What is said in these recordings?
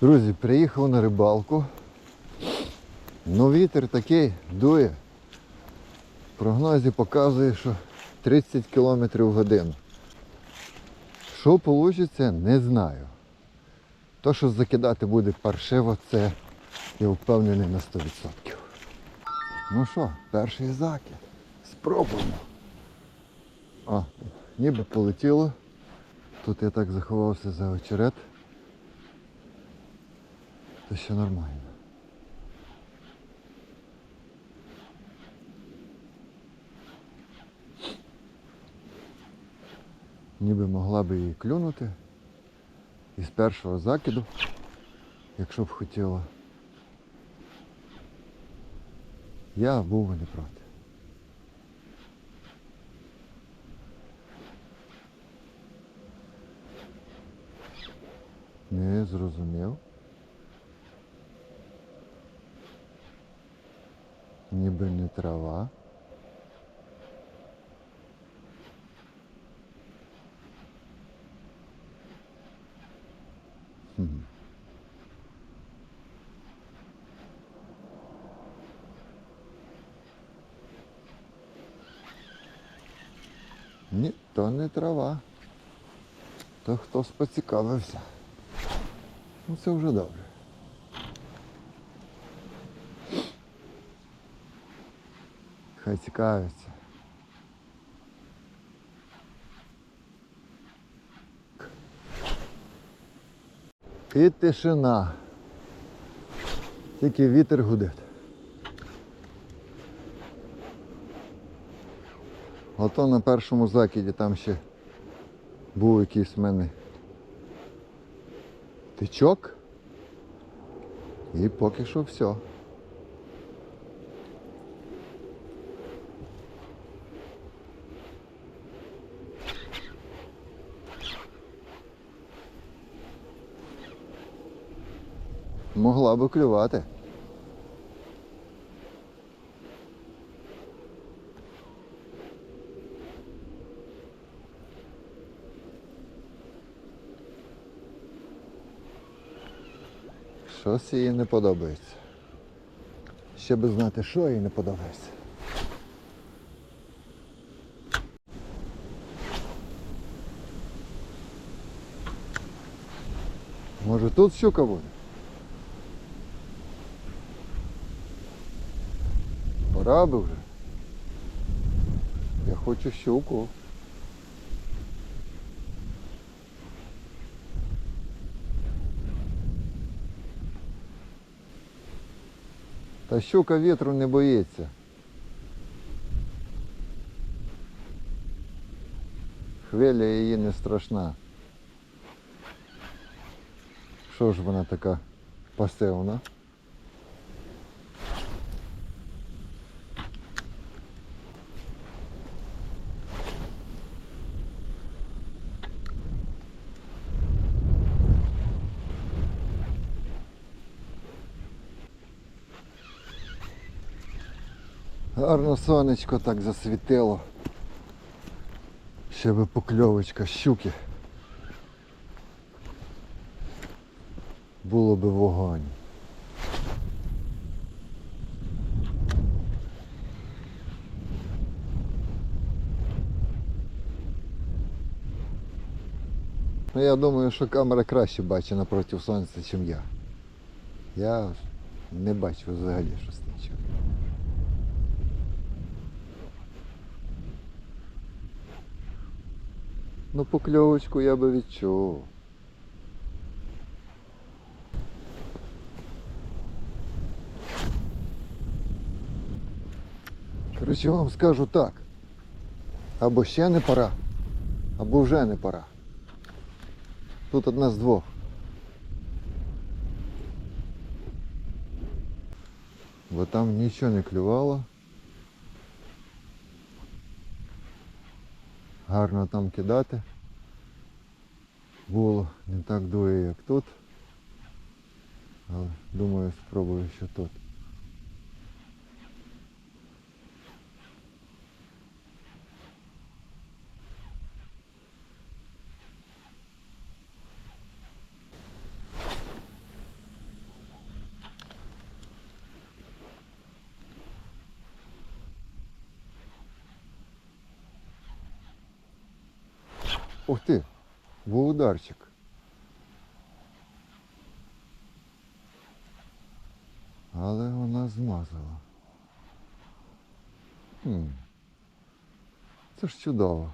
Друзі, приїхав на рибалку. Ну вітер такий дує. В прогнозі показує, що 30 км в годину. Що вийде, не знаю. То, що закидати буде паршиво, це я впевнений на 100%. Ну що, перший закид. Спробуємо. А, ніби полетіло. Тут я так заховався за очерет. То ще нормально. Ніби могла би її клюнути із першого закиду, якщо б хотіла. Я був би не проти. Не зрозумів. Ніби не трава. Хм. Ні, то не трава. То хтось поцікавився. Ну це вже добре. Хай цікавиться. І тишина. Тільки вітер гудить. Ото на першому закиді там ще був якийсь в мене тичок. І поки що все. Могла би клювати. Щось їй не подобається. Ще би знати, що їй не подобається. Може тут щука буде? Пора би вже. Я хочу щуку. Та щука вітру не боїться. Хвиля її не страшна. Що ж вона така пасивна? Гарно сонечко так засвітило. Ще би покльовочка щуки. Було би вогонь. Ну я думаю, що камера краще бачить напроти сонця, ніж я. Я не бачу взагалі щось нічого. Ну покльовочку я би відчув. Коротше, вам скажу так. Або ще не пора, або вже не пора. Тут одна з двох. Бо там нічого не клювало. Гарно там кидати. Було не так дує, як тут. Але думаю, спробую що тут. Ух ти, був ударчик. Але вона змазала. Хм. Це ж чудово.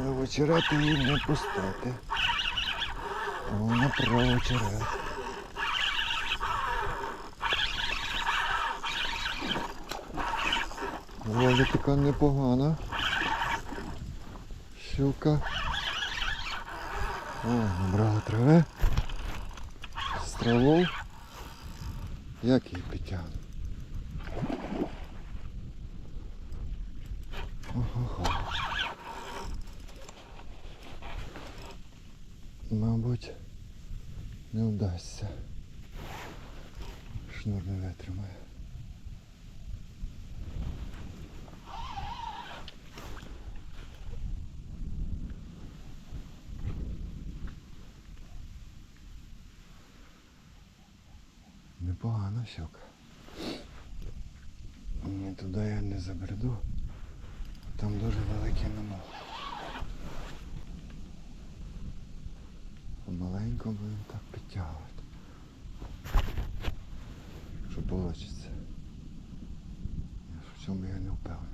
Але в очерет її не пустити. А вона про очерет. Доволі така непогана. Щука. О, набрала трави. З травою. Як її підтягну? Мабуть, не вдасться. Шнур не витримає. Непогана щука. Ні, туди я не забреду. Там дуже великий намок. Помаленьку будемо так підтягувати. Що вийде. В цьому я не впевнений.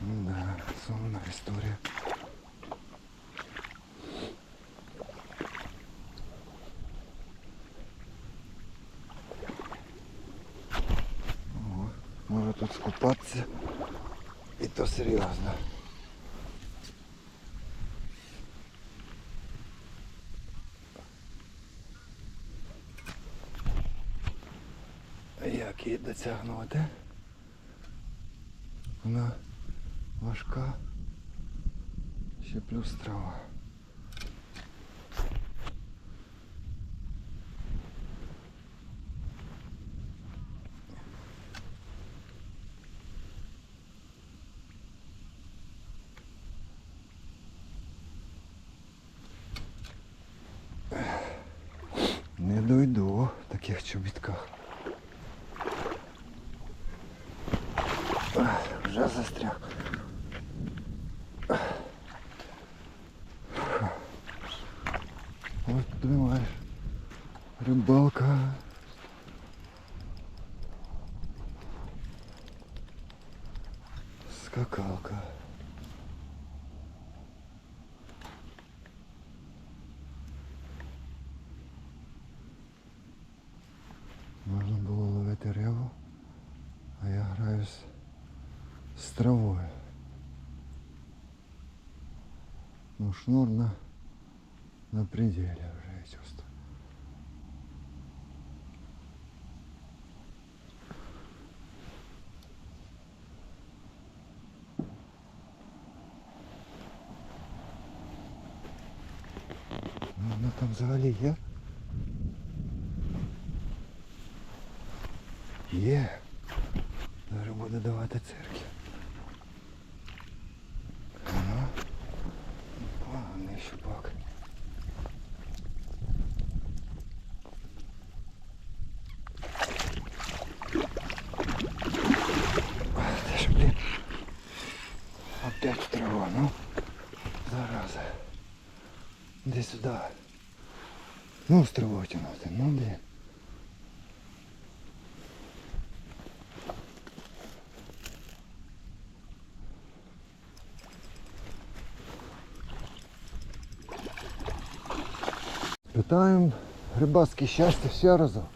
Ну да, сумна історія. О, може тут скупатися. І то серйозно. Як її дотягнути? Вона важка. Ще плюс трава. Ось подивимаєш. Рибалка. Скакалка. Можна було ловити рибу, а я граюсь з травою. Ну, шнур на, на пределе уже я чувствую. Ну, вона там взагалі є? Є. Зараз буде давати цирки. Де сюди. Ну, острова тягнути, ну блін. Питаємо рибацьке щастя ще разок.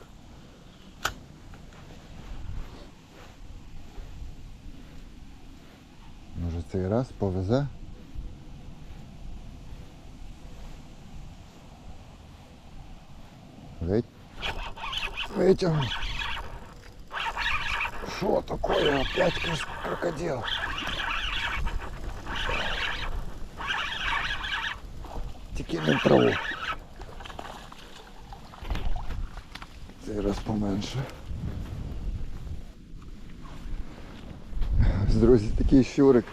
Може цей раз повезе. Витягну. Що такое? Опять крокодил. Тільки не траву. Цей раз поменше. Друзі, такий щурик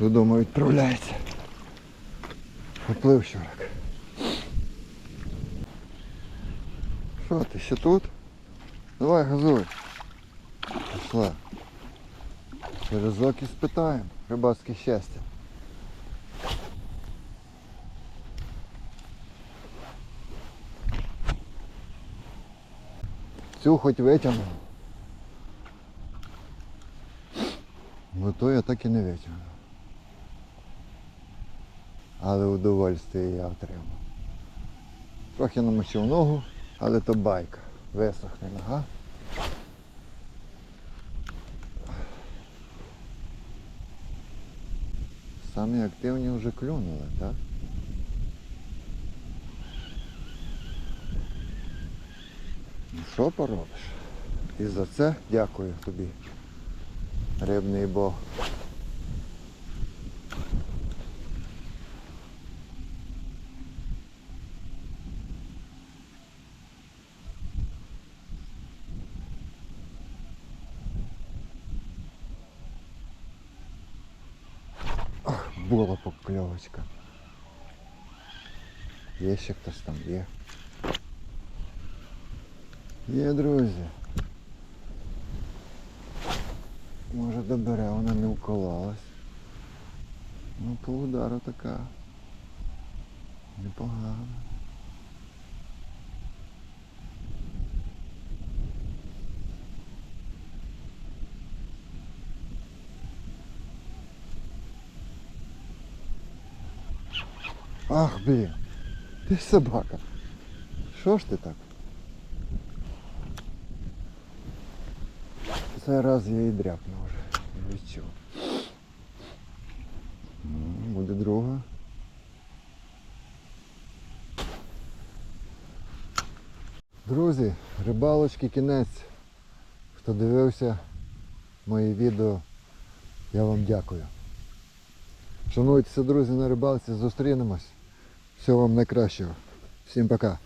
додому відправляється. Поплив щурик. Що ти ще тут? Давай газуй. Пішла. Разок і спитаємо. Рибацьке щастя. Цю хоч витягнув. Бо то я так і не витягнув. Але удовольствие я отримав. Трохи намочив ногу, але то байка. Висохне нога. Самі активні вже клюнули, так? Ну що поробиш? І за це дякую тобі, рибний бог. була покльовочка. Є ще хтось там, є. Є, друзі. Може добере, вона не вкололась. Ну, по удару така. Непогана. Ах, блін. Ти собака. Що ж ти так? Цей раз я і дряпнув вже. Ну, буде друга. Друзі, рибалочки кінець. Хто дивився мої відео, я вам дякую. Шануйтеся, друзі, на рибалці, зустрінемось. Всього вам найкращого. Всім пока.